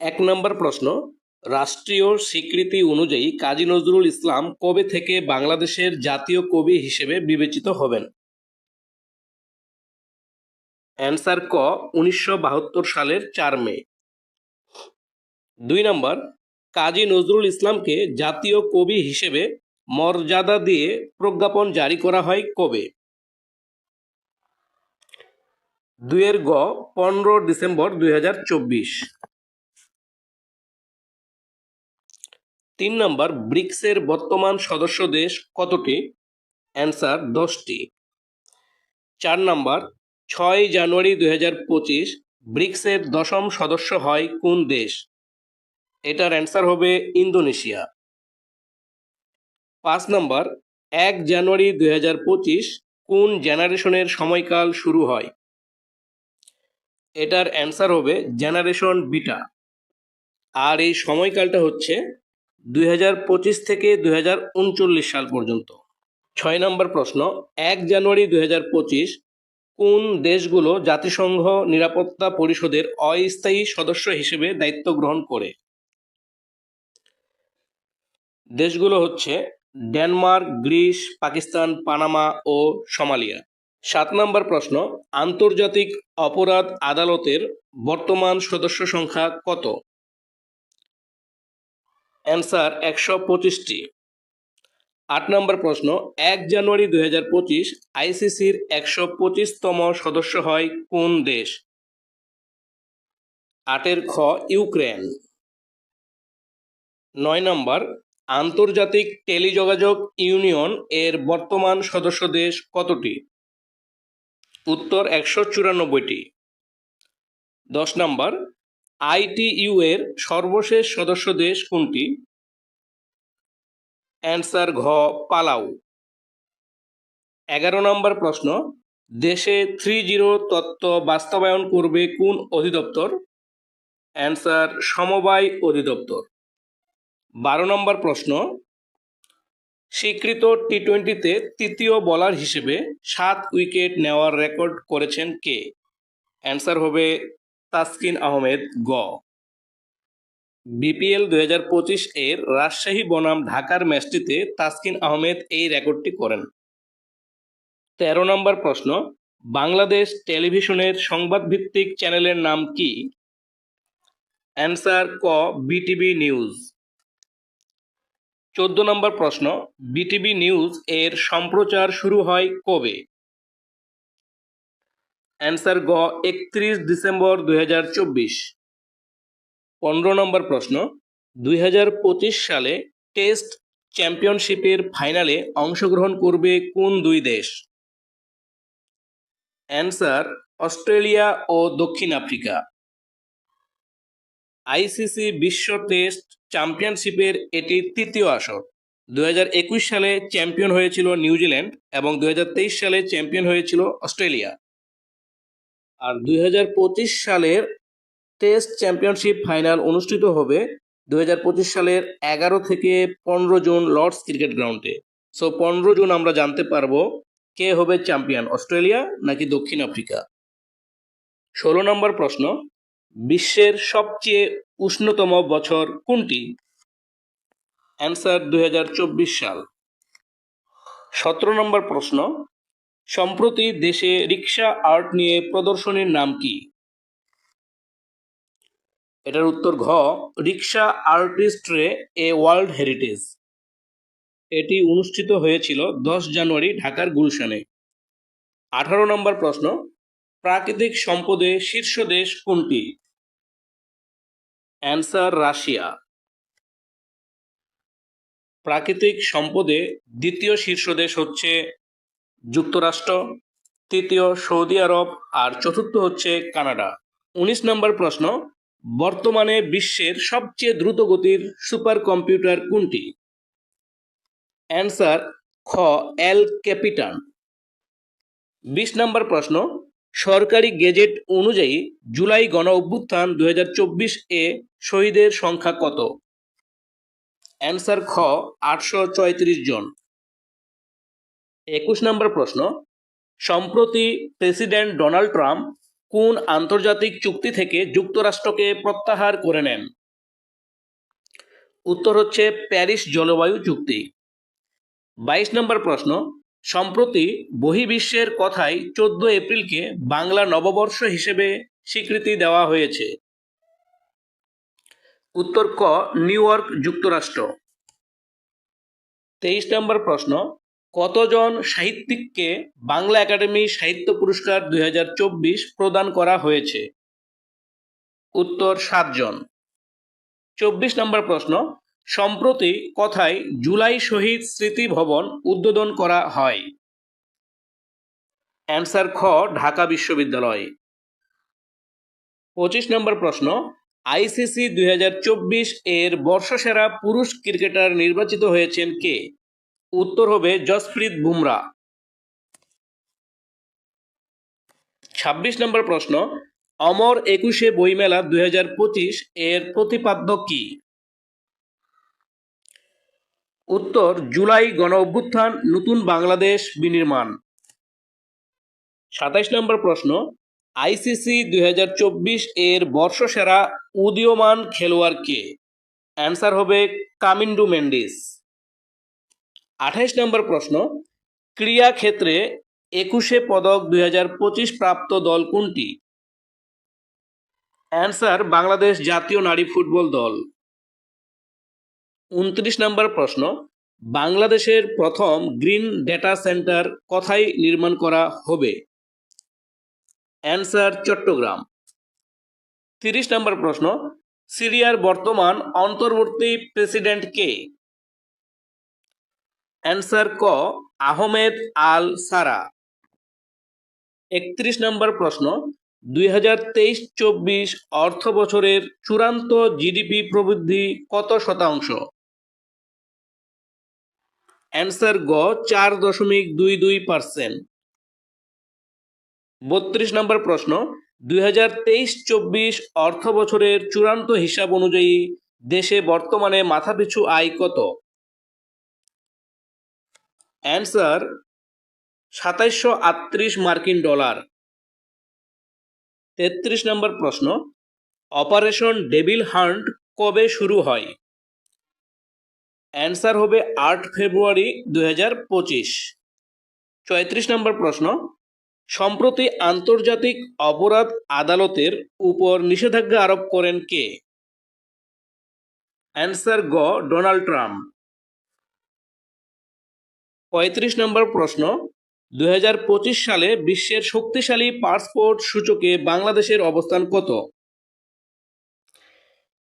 এক নম্বর প্রশ্ন, রাষ্ট্রীয় স্বীকৃতি অনুযায়ী কাজী নজরুল ইসলাম কবে থেকে বাংলাদেশের জাতীয় কবি হিসেবে বিবেচিত হবেন? অ্যান্সার ক, উনিশশো বাহাত্তর সালের চার মে। দুই নম্বর, কাজী নজরুল ইসলামকে জাতীয় কবি হিসেবে মর্যাদা দিয়ে প্রজ্ঞাপন জারি করা হয় কবে? দুইয়ের গ, পনেরো ডিসেম্বর দুই হাজার চব্বিশ। তিন নম্বর, ব্রিক্সের বর্তমান সদস্য দেশ কতটি? অ্যান্সার দশটি। চার নম্বর, ছয় জানুয়ারি দুই হাজার পঁচিশ, ব্রিক্সের দশম সদস্য হয় কোন দেশ? এটার অ্যান্সার হবে ইন্দোনেশিয়া। পাঁচ নম্বর, এক জানুয়ারি দুই হাজার পঁচিশ, কোন জেনারেশনের সময়কাল শুরু হয়? এটার অ্যান্সার হবে জেনারেশন বিটা। আর এই সময়কালটা হচ্ছে দুই হাজার পঁচিশ থেকে দুই হাজার উনচল্লিশ সাল পর্যন্ত। ছয় নম্বর প্রশ্ন, এক জানুয়ারি দুই হাজার পঁচিশ কোন দেশগুলো জাতিসংঘ নিরাপত্তা পরিষদের অস্থায়ী সদস্য হিসেবে দায়িত্ব গ্রহণ করে? দেশগুলো হচ্ছে ডেনমার্ক, গ্রিস, পাকিস্তান, পানামা ও সোমালিয়া। সাত নম্বর প্রশ্ন, আন্তর্জাতিক অপরাধ আদালতের বর্তমান সদস্য সংখ্যা কত? অ্যান্সার একশো পঁচিশটি। আট নম্বর প্রশ্ন, এক জানুয়ারি দুই হাজার পঁচিশ আইসিসির একশো পঁচিশতম সদস্য হয় কোন দেশ? আটের খ ইউক্রেন। নয় নম্বর, আন্তর্জাতিক টেলিযোগাযোগ ইউনিয়ন এর বর্তমান সদস্য দেশ কতটি? উত্তর একশো চুরানব্বইটি। দশ নম্বর আইটিইউ এর সর্বশেষ সদস্য দেশ কোনটি? অ্যান্সার ঘ পালাউ এগারো নম্বর প্রশ্ন, দেশে থ্রি জিরো তত্ত্ব বাস্তবায়ন করবে কোন অধিদপ্তর? অ্যান্সার, সমবায় অধিদপ্তর। বারো নম্বর প্রশ্ন, স্বীকৃত টি টোয়েন্টিতে তৃতীয় বলার হিসেবে সাত উইকেট নেওয়ার রেকর্ড করেছেন কে? অ্যান্সার হবে তাসকিন আহমেদ গ। বিপিএল দুই হাজার পঁচিশ এর রাজশাহী বনাম ঢাকার ম্যাচটিতে তাসকিন আহমেদ এই রেকর্ডটি করেন। তেরো নম্বর প্রশ্ন, বাংলাদেশ টেলিভিশনের সংবাদভিত্তিক চ্যানেলের নাম কি? অ্যান্সার, ক, বিটিভি নিউজ। চোদ্দ নম্বর প্রশ্ন, বিটিভি নিউজ এর সম্প্রচার শুরু হয় কবে? অ্যান্সার গ, একত্রিশ ডিসেম্বর দুই হাজার চব্বিশ। পনেরো নম্বর প্রশ্ন, দুই হাজার পঁচিশ সালে টেস্ট চ্যাম্পিয়নশিপের ফাইনালে অংশগ্রহণ করবে কোন দুই দেশ? অ্যান্সার, অস্ট্রেলিয়া ও দক্ষিণ আফ্রিকা। আইসিসি বিশ্ব টেস্ট চ্যাম্পিয়নশিপের এটি তৃতীয় আসর। দুই হাজার একুশ সালে চ্যাম্পিয়ন হয়েছিল নিউজিল্যান্ড এবং দুই হাজার তেইশ সালে চ্যাম্পিয়ন হয়েছিল অস্ট্রেলিয়া। আর দুই হাজার পঁচিশ সালের টেস্ট চ্যাম্পিয়নশিপ ফাইনাল অনুষ্ঠিত হবে দু হাজার পঁচিশ সালের এগারো থেকে পনেরো জুন লর্ডস ক্রিকেট গ্রাউন্ডে। সো পনেরো জুন আমরা জানতে পারব কে হবে চ্যাম্পিয়ন, অস্ট্রেলিয়া নাকি দক্ষিণ আফ্রিকা? ষোলো নম্বর প্রশ্ন, বিশ্বের সবচেয়ে উষ্ণতম বছর কোনটি? অ্যান্সার দুই হাজার চব্বিশ সাল। সতেরো নম্বর প্রশ্ন সম্প্রতি দেশে রিক্সা আর্ট নিয়ে প্রদর্শনীর নাম কি? এটার উত্তর ঘ রিক্সা আর্টিস্টরে এ ওয়ার্ল্ড হেরিটেজ। এটি অনুষ্ঠিত হয়েছিল দশ জানুয়ারি ঢাকার গুলশানে। আঠারো নম্বর প্রশ্ন, প্রাকৃতিক সম্পদে শীর্ষ দেশ কোনটি? Answer, Russia. প্রাকৃতিক সম্পদে দ্বিতীয় শীর্ষ দেশ হচ্ছে যুক্তরাষ্ট্র, তৃতীয় সৌদি আরব, আর চতুর্থ হচ্ছে কানাডা। উনিশ নম্বর প্রশ্ন, বর্তমানে বিশ্বের সবচেয়ে দ্রুত গতির সুপার কম্পিউটার কোনটি? অ্যান্সার, খ, এল ক্যাপিটান। বিশ নম্বর প্রশ্ন, সরকারি গেজেট অনুযায়ী জুলাই গণ অভ্যুত্থান দু হাজার চব্বিশ এ শহীদের সংখ্যা কত? অ্যান্সার, খ, আটশো চৌত্রিশ জন। একুশ নম্বর প্রশ্ন, সম্প্রতি প্রেসিডেন্ট ডোনাল্ড ট্রাম্প কোন আন্তর্জাতিক চুক্তি থেকে যুক্তরাষ্ট্রকে প্রত্যাহার করে নেন? উত্তর হচ্ছে প্যারিস জলবায়ু চুক্তি। বাইশ নম্বর প্রশ্ন, সম্প্রতি বহির্বিশ্বের কথায় চোদ্দ এপ্রিলকে বাংলা নববর্ষ হিসেবে স্বীকৃতি দেওয়া হয়েছে। উত্তর ক, নিউ ইয়র্ক যুক্তরাষ্ট্র। তেইশ নম্বর প্রশ্ন কতজন সাহিত্যিককে বাংলা একাডেমি সাহিত্য পুরস্কার দুই হাজার চব্বিশ প্রদান করা হয়েছে? উত্তর, সাতজন। চব্বিশ নম্বর প্রশ্ন, সম্প্রতি কথায় জুলাই শহীদ স্মৃতি ভবন উদ্বোধন করা হয়। অ্যান্সার খ, ঢাকা বিশ্ববিদ্যালয়। পঁচিশ নম্বর প্রশ্ন, আইসিসি দুই হাজার চব্বিশ এর বর্ষসেরা পুরুষ ক্রিকেটার নির্বাচিত হয়েছেন কে? উত্তর হবে জসপ্রীত বুমরা। ছাব্বিশ নম্বর প্রশ্ন, অমর একুশে বইমেলা দুই হাজার পঁচিশ এর প্রতিপাদ্য কি? উত্তর, জুলাই গণ অভ্যুত্থান, নতুন বাংলাদেশ বিনির্মাণ। সাতাইশ নম্বর প্রশ্ন আইসিসি দুই হাজার চব্বিশ এর বর্ষসেরা উদীয়মান খেলোয়াড় কে? অ্যান্সার হবে কামিন্ডু মেন্ডিস। আঠাইশ নম্বর প্রশ্ন ক্রীড়া ক্ষেত্রে একুশে পদক দুই হাজার পঁচিশ প্রাপ্ত দল কোনটি? অ্যান্সার, বাংলাদেশ জাতীয় নারী ফুটবল দল। উনত্রিশ নম্বর প্রশ্ন, বাংলাদেশের প্রথম গ্রিন ডেটা সেন্টার কোথায় নির্মাণ করা হবে? অ্যান্সার, চট্টগ্রাম। তিরিশ নম্বর প্রশ্ন, সিরিয়ার বর্তমান অন্তর্বর্তী প্রেসিডেন্ট কে? অ্যান্সার ক, আহমেদ আল সারা। একত্রিশ নম্বর প্রশ্ন, দুই হাজার তেইশ চব্বিশ অর্থ বছরের চূড়ান্ত জিডিপি প্রবৃদ্ধি কত শতাংশ? অ্যান্সার গ, চার দশমিক দুই দুই পার্সেন্ট বত্রিশ নম্বর প্রশ্ন, দুই হাজার তেইশ চব্বিশ অর্থ বছরের চূড়ান্ত হিসাব অনুযায়ী দেশে বর্তমানে মাথাপিছু আয় কত? অ্যান্সার, সাতাইশশো আটত্রিশ মার্কিন ডলার। তেত্রিশ নম্বর প্রশ্ন, অপারেশন ডেভিল হান্ট কবে শুরু হয়? অ্যান্সার হবে আট ফেব্রুয়ারি দু হাজার পঁচিশ। চৌত্রিশ নম্বর প্রশ্ন, সম্প্রতি আন্তর্জাতিক অপরাধ আদালতের উপর নিষেধাজ্ঞা আরোপ করেন কে? অ্যান্সার গ, ডোনাল্ড ট্রাম্প। পঁয়ত্রিশ নম্বর প্রশ্ন দুই হাজার পঁচিশ সালে বিশ্বের শক্তিশালী পাসপোর্ট সূচকে বাংলাদেশের অবস্থান কত?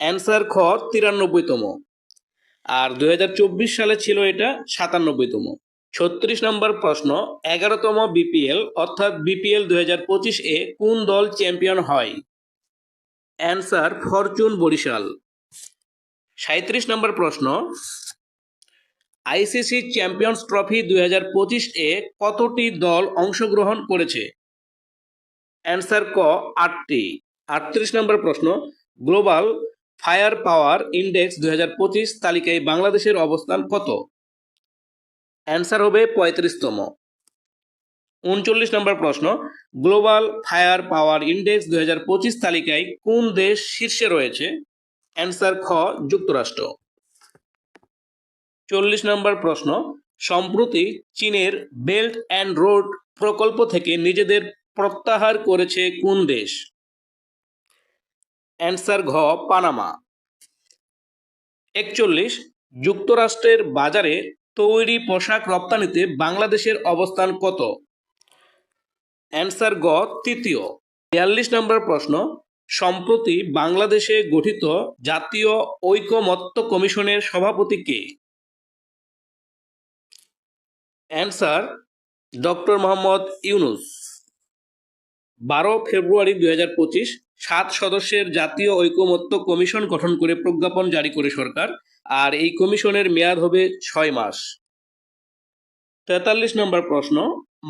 অ্যান্সার খ, তিরানব্বইতম। আর দু হাজার চব্বিশ সালে ছিল এটা সাতানব্বইতম। ছত্রিশ নম্বর প্রশ্ন, এগারোতম বিপিএল, অর্থাৎ বিপিএল দুই হাজার পঁচিশ এ কোন দল চ্যাম্পিয়ন হয়? Answer Fortune Barishal. সাঁত্রিশ নম্বর প্রশ্ন আইসিসি চ্যাম্পিয়ন্স ট্রফি দুই হাজার পঁচিশ এ কতটি দল অংশগ্রহণ করেছে? অ্যান্সার ক, আটটি। আটত্রিশ নম্বর প্রশ্ন, গ্লোবাল ফায়ার পাওয়ার ইন্ডেক্স দুই হাজার পঁচিশ তালিকায় বাংলাদেশের অবস্থান কত? অ্যান্সার হবে পঁয়ত্রিশতম। উনচল্লিশ নম্বর প্রশ্ন, গ্লোবাল ফায়ার পাওয়ার ইন্ডেক্স দুই হাজার পঁচিশ তালিকায় কোন দেশ শীর্ষে রয়েছে? অ্যান্সার খ, যুক্তরাষ্ট্র। চল্লিশ নম্বর প্রশ্ন, সম্প্রতি চীনের বেল্ট অ্যান্ড রোড প্রকল্প থেকে নিজেদের প্রত্যাহার করেছে কোন দেশ? অ্যান্সার ঘ, পানামা। একচল্লিশ, যুক্তরাষ্ট্রের বাজারে তৈরি পোশাক রপ্তানিতে বাংলাদেশের অবস্থান কত? অ্যান্সার গ তৃতীয়। বিয়াল্লিশ নম্বর প্রশ্ন, সম্প্রতি বাংলাদেশে গঠিত জাতীয় ঐকমত্য কমিশনের সভাপতি কে? Answer doctor Mohammad Yunus. বারো ফেব্রুয়ারি দুই হাজার পঁচিশ, সাত সদস্যের জাতীয় ঐকমত্য কমিশন গঠন করে প্রজ্ঞাপন জারি করে সরকার, আর এই কমিশনের মেয়াদ হবে ছয় মাস। তেতাল্লিশ নম্বর প্রশ্ন,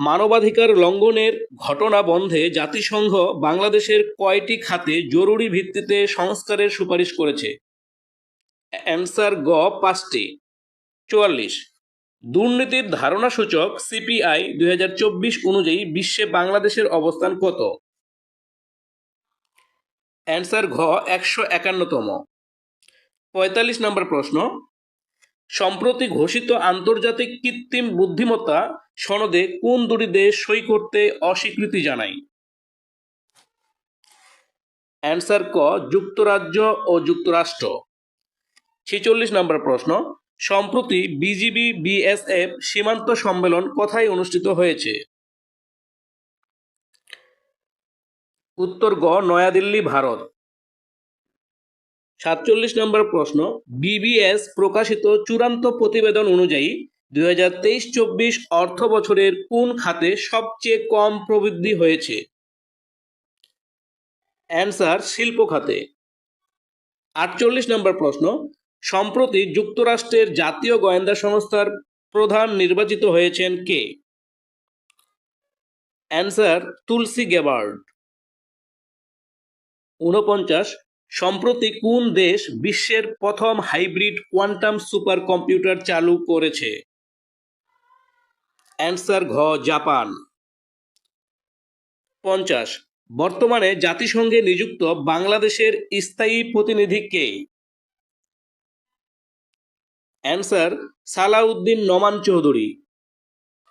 মানবাধিকার লঙ্ঘনের ঘটনা বন্ধে জাতিসংঘ বাংলাদেশের কয়টি খাতে জরুরি ভিত্তিতে সংস্কারের সুপারিশ করেছে? অ্যান্সার গ পাঁচটি। চুয়াল্লিশ দুর্নীতির ধারণা সূচক সিপিআই দুই হাজার চব্বিশ অনুযায়ী বিশ্বে বাংলাদেশের অবস্থান কত? অ্যান্সার ঘ একশো একান্নতম। পঁয়তাল্লিশ নম্বর প্রশ্ন। সম্প্রতি ঘোষিত আন্তর্জাতিক কৃত্রিম বুদ্ধিমত্তা সনদে কোন দুটি দেশ সই করতে অস্বীকৃতি জানায় অ্যান্সার ক, যুক্তরাজ্য ও যুক্তরাষ্ট্র। ছেচল্লিশ নম্বর প্রশ্ন। সম্প্রতি বিজিবি, বিএসএফ সীমান্ত সম্মেলন কোথায় অনুষ্ঠিত হয়েছে? উত্তর গ, নয়াদিল্লি, ভারত। সাতচল্লিশ নম্বর প্রশ্ন, বিবিএস প্রকাশিত চূড়ান্ত প্রতিবেদন অনুযায়ী দুই হাজার তেইশ চব্বিশ অর্থ বছরের কোন খাতে সবচেয়ে কম প্রবৃদ্ধি হয়েছে? অ্যান্সার, শিল্প খাতে। আটচল্লিশ নম্বর প্রশ্ন সম্প্রতি যুক্তরাষ্ট্রের জাতীয় গোয়েন্দা সংস্থার প্রধান নির্বাচিত হয়েছেন কে? অ্যান্সার, তুলসি গেবার্ড। ঊনপঞ্চাশ, সম্প্রতি কোন দেশ বিশ্বের প্রথম হাইব্রিড কোয়ান্টাম সুপার কম্পিউটার চালু করেছে? অ্যান্সার, ঘ, জাপান। পঞ্চাশ, বর্তমানে জাতিসংঘে নিযুক্ত বাংলাদেশের স্থায়ী প্রতিনিধি কে? অ্যান্সার সালাউদ্দিন নমান চৌধুরী।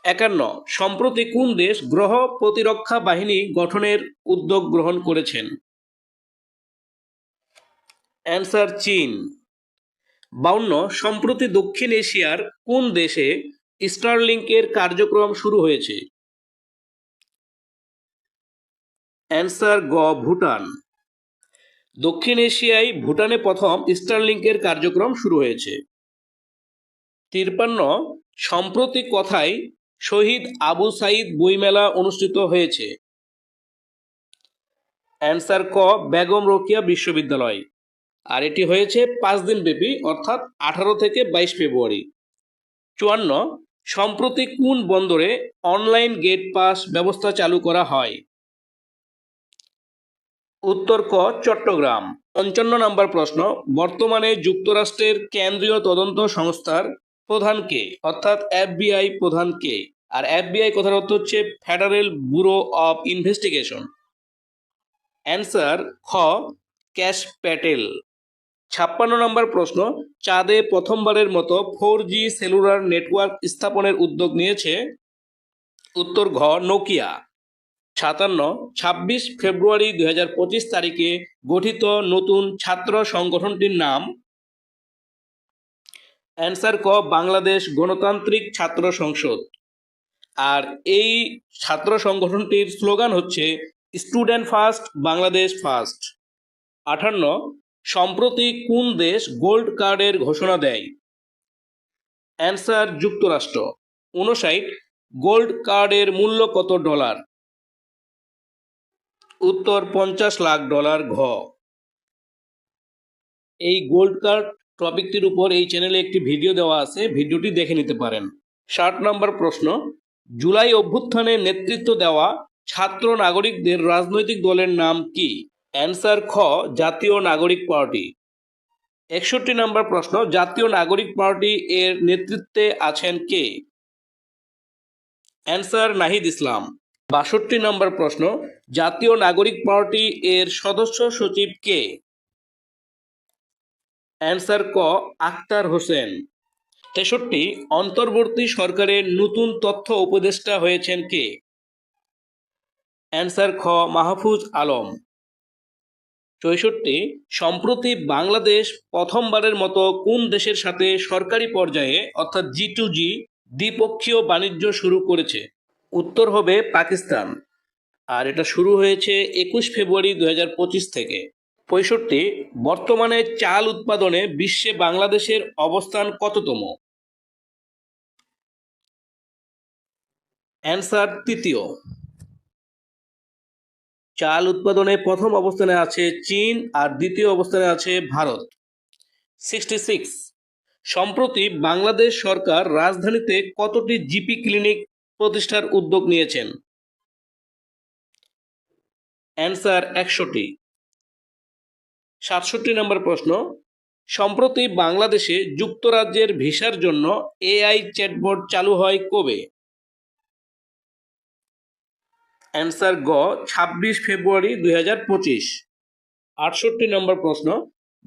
একান্ন, সম্প্রতি কোন দেশ গ্রহ প্রতিরক্ষা বাহিনী গঠনের উদ্যোগ গ্রহণ করেছেন? অ্যান্সার চীন। বাউন্ন, সম্প্রতি দক্ষিণ এশিয়ার কোন দেশে স্টারলিংকের কার্যক্রম শুরু হয়েছে? অ্যান্সার গ, ভুটান। দক্ষিণ এশিয়ায় ভুটানে প্রথম স্টারলিংকের কার্যক্রম শুরু হয়েছে। তিরপান্ন সম্প্রতি কথায় শহীদ আবু সাইদ বইমেলা অনুষ্ঠিত হয়েছে। অ্যান্সার ক, বেগম রোকিয়া বিশ্ববিদ্যালয়। আর এটি হয়েছে পাঁচ দিন ব্যাপী, অর্থাৎ আঠারো থেকে বাইশ ফেব্রুয়ারি। চুয়ান্ন, সম্প্রতি কোন বন্দরে অনলাইন গেট পাস ব্যবস্থা চালু করা হয়? উত্তর ক, চট্টগ্রাম। পঞ্চান্ন নম্বর প্রশ্ন, বর্তমানে যুক্তরাষ্ট্রের কেন্দ্রীয় তদন্ত সংস্থার প্রধান কে? অর্থাৎ এফবিআই প্রধান কে? আর এফবিআই কথার অর্থ হচ্ছে federal bureau of investigation answer খ, ক্যাশ প্যাটেল। ছাপ্পান্ন নম্বর প্রশ্ন, চাঁদে প্রথমবারের মতো ফোর জি সেলুলার নেটওয়ার্ক স্থাপনের উদ্যোগ নিয়েছে? উত্তর, ঘ, নোকিয়া। সাতান্ন, ছাব্বিশ ফেব্রুয়ারি দুই হাজার পঁচিশ তারিখে গঠিত নতুন ছাত্র সংগঠনটির নাম? অ্যান্সার ক, বাংলাদেশ গণতান্ত্রিক ছাত্র সংসদ। আর এই ছাত্র সংগঠনটির স্লোগান হচ্ছে, স্টুডেন্ট ফার্স্ট, বাংলাদেশ ফার্স্ট। আঠান্ন, সম্প্রতি কোন দেশ গোল্ড কার্ডের ঘোষণা দেয়? অ্যান্সার, যুক্তরাষ্ট্র। উনষাট গোল্ড কার্ডের মূল্য কত ডলার? উত্তর, পঞ্চাশ লাখ ডলার ঘ। এই গোল্ড কার্ড টপিকটির উপর এই চ্যানেলে একটি ভিডিও দেওয়া আছে, ভিডিওটি দেখে নিতে পারেন। ষাট নম্বর প্রশ্ন, জুলাই অভ্যুত্থানে নেতৃত্ব দেওয়া ছাত্র নাগরিকদের রাজনৈতিক দলের নাম কি? অ্যান্সার খ, জাতীয় নাগরিক পার্টি। একষট্টি নম্বর প্রশ্ন, জাতীয় নাগরিক পার্টি এর নেতৃত্বে আছেন কে? অ্যান্সার নাহিদ ইসলাম। বাষট্টি নম্বর প্রশ্ন, জাতীয় নাগরিক পার্টি এর সদস্য সচিব কে? অ্যান্সার ক, আক্তার হোসেন। তেষট্টি, অন্তর্বর্তী সরকারের নতুন তথ্য উপদেষ্টা হয়েছেন কে? অ্যান্সার খ, মাহফুজ আলম। চৌষট্টি, সম্প্রতি বাংলাদেশ প্রথমবারের মতো কোন দেশের সাথে সরকারি পর্যায়ে, অর্থাৎ জি টু জি, দ্বিপক্ষীয় বাণিজ্য শুরু করেছে? উত্তর হবে পাকিস্তান। আর এটা শুরু হয়েছে একুশ ফেব্রুয়ারি দুই হাজার পঁচিশ থেকে। পঁয়ষট্টি, বর্তমানে চাল উৎপাদনে বিশ্বে বাংলাদেশের অবস্থান কততম? অ্যান্সার তৃতীয়। চাল উৎপাদনে প্রথম অবস্থানে আছে চীন আর দ্বিতীয় অবস্থানে আছে ভারত। Sixty six. সম্প্রতি বাংলাদেশ সরকার রাজধানীতে কতটি জিপি ক্লিনিক প্রতিষ্ঠার উদ্যোগ নিয়েছেন? অ্যান্সার একশোটি। সাতষট্টি নম্বর প্রশ্ন, সম্প্রতি বাংলাদেশে যুক্তরাজ্যের ভিসার জন্য এআই চ্যাটবট চালু হয় কবে? অ্যান্সার গ, ছাব্বিশ ফেব্রুয়ারি দুই হাজার পঁচিশ। আটষট্টি নম্বর প্রশ্ন,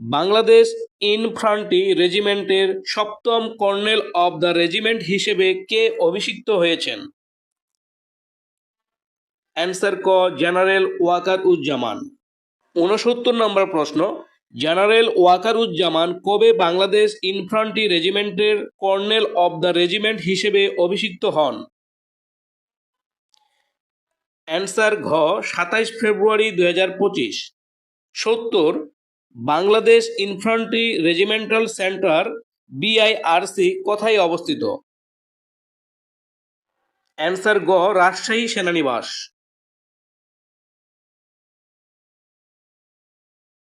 বাংলাদেশ ইনফ্রান্টি রেজিমেন্টের সপ্তম কর্নেল অব দ্য রেজিমেন্ট হিসেবে কে অভিষিক্ত হয়েছেন? অ্যান্সার ক, জেনারেল ওয়াকার উজ্জামান। ঊনসত্তর নম্বর প্রশ্ন, জেনারেল ওয়াকারুজ্জামান কবে বাংলাদেশ ইনফ্রান্টি রেজিমেন্টের কর্নেল অব দ্য রেজিমেন্ট হিসেবে অভিষিক্ত হন? অ্যান্সার ঘ, সাতাইশ ফেব্রুয়ারি দু হাজার পঁচিশ। সত্তর, Bangladesh infantry regimental centre BIRC কোথায় অবস্থিত? অ্যান্সার গ রাজশাহী সেনানিবাস।